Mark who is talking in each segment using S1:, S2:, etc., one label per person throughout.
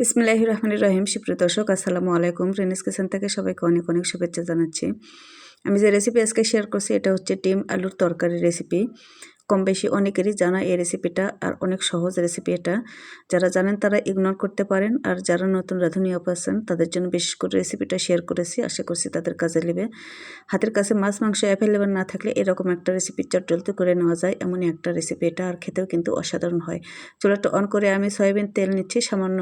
S1: ইসমিল্লাহ রহমান রহিম সুপ্রিয় দর্শক, আসসালামু আলাইকুম। রেনিস কিচেন থেকে সবাইকে অনেক অনেক শুভেচ্ছা জানাচ্ছি। আমি যে রেসিপি আজকে শেয়ার করছি, এটা হচ্ছে ডিম আলুর তরকারি রেসিপি কম বেশি অনেকেরই জানা এই রেসিপিটা আর অনেক সহজ রেসিপি এটা। যারা জানেন তারা ইগনোর করতে পারেন আর যারা নতুন রাঁধুনি আছেন, তাদের জন্য বিশেষ করে রেসিপিটা শেয়ার করেছি। আশা করছি তাদের কাজে নেবে হাতের কাছে মাছ, মাংস অ্যাভেলেবেল না থাকলে এরকম একটা রেসিপি চটজলদি করে নেওয়া যায়। এমনই একটা রেসিপি এটা আর খেতেও কিন্তু অসাধারণ হয়। চুলাটা অন করে আমি সয়াবিন তেল নিচ্ছি, সামান্য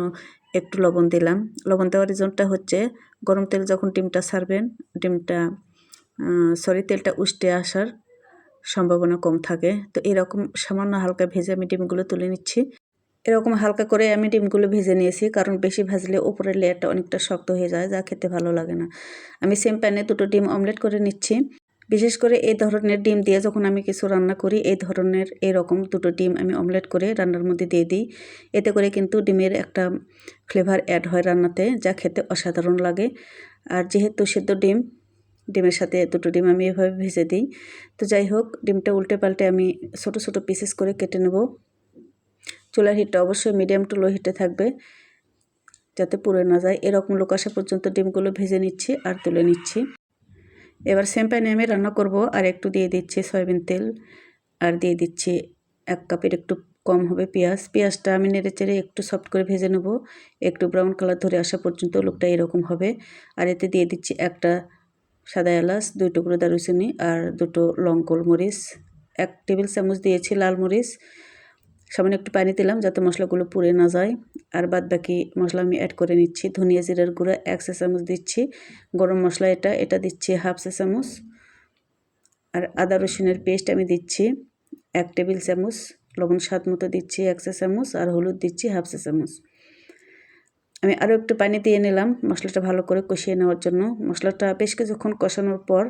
S1: একটু লবণ দিলাম। লবণ দেওয়ার রিজনটা হচ্ছে গরম তেল যখন ডিমটা ছাড়বেন, ডিমটা সরি তেলটা উষ্টে আসার সম্ভাবনা কম থাকে। তো এরকম সামান্য হালকা ভেজে আমি ডিমগুলো তুলে নিচ্ছি। এরকম হালকা করে আমি ডিমগুলো ভেজে নিয়েছি, কারণ বেশি ভাজলে উপরের লেয়ারটা অনেকটা শক্ত হয়ে যায়, যা খেতে ভালো লাগে না। আমি সেম প্যানে দুটো ডিম অমলেট করে নিচ্ছি। বিশেষ করে এই ধরনের ডিম দিয়ে যখন আমি কিছু রান্না করি, এই ধরনের এরকম দুটো ডিম আমি অমলেট করে রান্নার মধ্যে দিয়ে দিই। এতে করে কিন্তু ডিমের একটা ফ্লেভার অ্যাড হয় রান্নাতে, যা খেতে অসাধারণ লাগে। আর যেহেতু সেদ্ধ ডিম, ডিমের সাথে দুটো ডিম আমি এভাবে ভেজে দিই। তো যাই হোক, ডিমটা উল্টে পাল্টে আমি ছোট ছোট পিসেস করে কেটে নেব। চুলার হিটটা অবশ্যই মিডিয়াম টু লো হিটে থাকবে, যাতে পুড়ে না যায়। এরকম লোক আসা পর্যন্ত ডিমগুলো ভেজে নিচ্ছি আর তুলে নিচ্ছি। এবার সেম প্যানে আমি রান্না করব আর একটু দিয়ে দিচ্ছি সয়াবিন তেল আর দিয়ে দিচ্ছি এক কাপের একটু কম হবে পেঁয়াজ। পেঁয়াজটা আমি নেড়ে চেড়ে একটু সফট করে ভেজে নেব। একটু ব্রাউন কালার ধরে আসা পর্যন্ত লোকটা এরকম হবে। আর এতে দিয়ে দিচ্ছি একটা সাদা এলাচ, দুই টুকরো দারুচিনি আর দুটো লং গোলমরিচ। এক টেবিল চামচ দিয়েছি লাল মরিচ। সামান্য একটু পানি দিলাম যাতে মশলাগুলো পুড়ে না যায়। আর বাদ বাকি মশলা আমি অ্যাড করে নিচ্ছি। ধনিয়া জিরার গুঁড়া এক চা চামচ দিচ্ছি। গরম মশলা এটা এটা দিচ্ছি হাফ চা চামচ আর আদা রসুনের পেস্ট আমি দিচ্ছি এক টেবিল চামচ। লবণ স্বাদ মতো দিচ্ছি এক চা চামচ আর হলুদ দিচ্ছি হাফ চা চামচ আমি আরও একটু পানি দিয়ে নিলাম মশলাটা ভালো করে কষিয়ে নেওয়ার জন্য। মশলাটা বেশ কিছুক্ষণ কষানোর পর,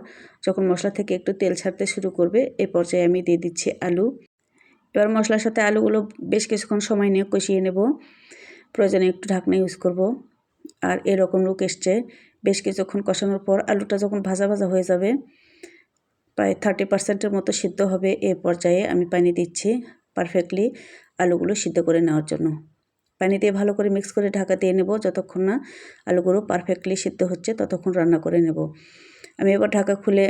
S1: যখন মশলা থেকে একটু তেল ছাড়তে শুরু করবে এই পর্যায়ে আমি দিয়ে দিচ্ছি আলু। এবার মশলার সাথে আলুগুলো বেশ কিছুক্ষণ সময় নিয়ে কষিয়ে নেব। প্রয়োজনে একটু ঢাকনা ইউজ করব। আর এরকম লুক এসছে, বেশ কিছুক্ষণ কষানোর পর আলুটা যখন ভাজা ভাজা হয়ে যাবে, প্রায় থার্টি পার্সেন্টের মতো সিদ্ধ হবে এ পর্যায়ে আমি পানি দিচ্ছি পারফেক্টলি আলুগুলো সিদ্ধ করে নেওয়ার জন্য। পানি দিয়ে ভালো করে মিক্স করে ঢাকা দিয়ে নেব, যতক্ষণ না আলুগুলো পারফেক্টলি সিদ্ধ হচ্ছে ততক্ষণ রান্না করে নেব। আমি এবার ঢাকা খুলে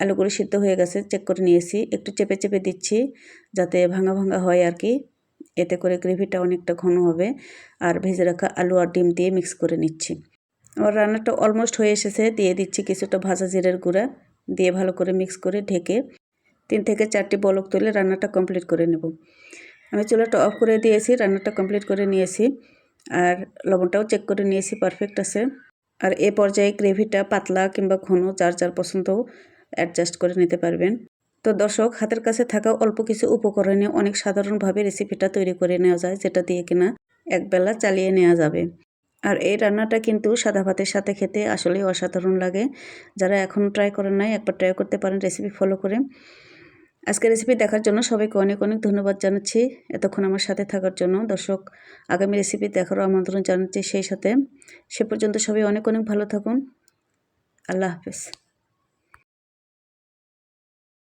S1: আলুগুলো সিদ্ধ হয়ে গেছে চেক করে নিয়েছি। একটু চেপে চেপে দিচ্ছি যাতে ভাঙা ভাঙা হয় আর কি। এতে করে গ্রেভিটা অনেকটা ঘন হবে। আর ভেজে রাখা আলু আর ডিম দিয়ে মিক্স করে নিচ্ছি। আমার রান্নাটা অলমোস্ট হয়ে এসেছে। দিয়ে দিচ্ছি কিছুটা ভাজা জিরের গুঁড়া। দিয়ে ভালো করে মিক্স করে ঢেকে তিন থেকে চারটি বলক তুলে রান্নাটা কমপ্লিট করে নেব। আমি চুলাটা অফ করে দিয়েছি, রান্নাটা কমপ্লিট করে নিয়েছি। আর লবণটাও চেক করে নিয়েছি পারফেক্ট আছে। আর এ পর্যায়ে গ্রেভিটা পাতলা কিংবা ঘন, যার যার পছন্দ অ্যাডজাস্ট করে নিতে পারবেন। তো দর্শক, হাতের কাছে থাকা অল্প কিছু উপকরণে অনেক সাধারণভাবে রেসিপিটা তৈরি করে নেওয়া যায়, যেটা দিয়ে কিনা একবেলা চালিয়ে নেওয়া যাবে। আর এই রান্নাটা কিন্তু সাদা ভাতের সাথে খেতে আসলেই অসাধারণ লাগে। যারা এখন ট্রাই করেন নাই, একবার ট্রাই করতে পারেন রেসিপি ফলো করে। আজকের রেসিপি দেখার জন্য সবাইকে অনেক অনেক ধন্যবাদ জানাচ্ছি এতক্ষণ আমার সাথে থাকার জন্য। দর্শক, আগামী রেসিপি দেখারও আমন্ত্রণ জানাচ্ছি সেই সাথে। সে পর্যন্ত সবাই অনেক অনেক ভালো থাকুন। আল্লাহ হাফেজ।